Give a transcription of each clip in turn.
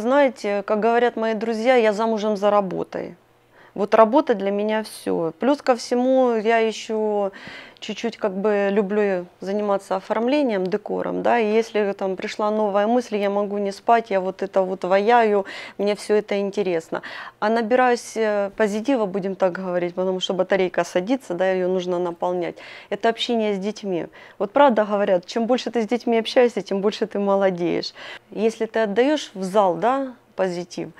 знаете, как говорят мои друзья, я замужем за работой. Вот работа для меня все. Плюс ко всему я еще чуть-чуть как бы люблю заниматься оформлением, декором, да, и если там пришла новая мысль, я могу не спать, я вот это вот ваяю, мне все это интересно. А набираюсь э, позитива, будем так говорить, потому что батарейка садится, да, ее нужно наполнять. Это общение с детьми. Вот правда говорят, чем больше ты с детьми общаешься, тем больше ты молодеешь. Если ты отдаешь в зал, да, позитив,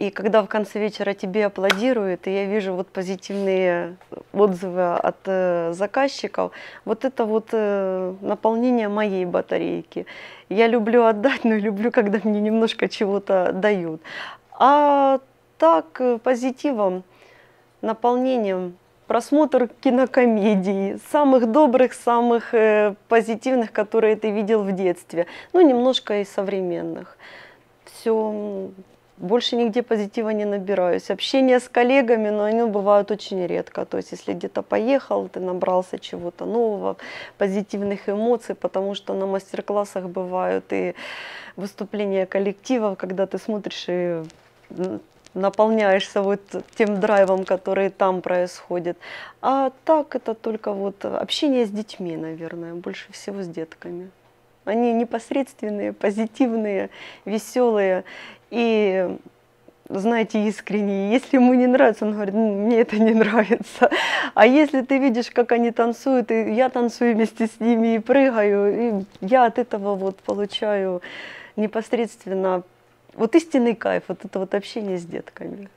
и когда в конце вечера тебе аплодируют, и я вижу вот позитивные отзывы от э, заказчиков, вот это вот э, наполнение моей батарейки. Я люблю отдать, но люблю, когда мне немножко чего-то дают. А так, э, позитивом, наполнением, просмотр кинокомедий, самых добрых, самых э, позитивных, которые ты видел в детстве, ну, немножко и современных. Все больше нигде позитива не набираюсь. Общение с коллегами, но они бывают очень редко. То есть, если где-то поехал, ты набрался чего-то нового, позитивных эмоций, потому что на мастер-классах бывают и выступления коллективов, когда ты смотришь и наполняешься вот тем драйвом, который там происходит. А так это только вот общение с детьми, наверное, больше всего с детками. Они непосредственные, позитивные, веселые и знаете, искренние. Если ему не нравится, он говорит, ну, мне это не нравится. А если ты видишь, как они танцуют, и я танцую вместе с ними и прыгаю, и я от этого вот получаю непосредственно вот истинный кайф, вот это вот общение с детками.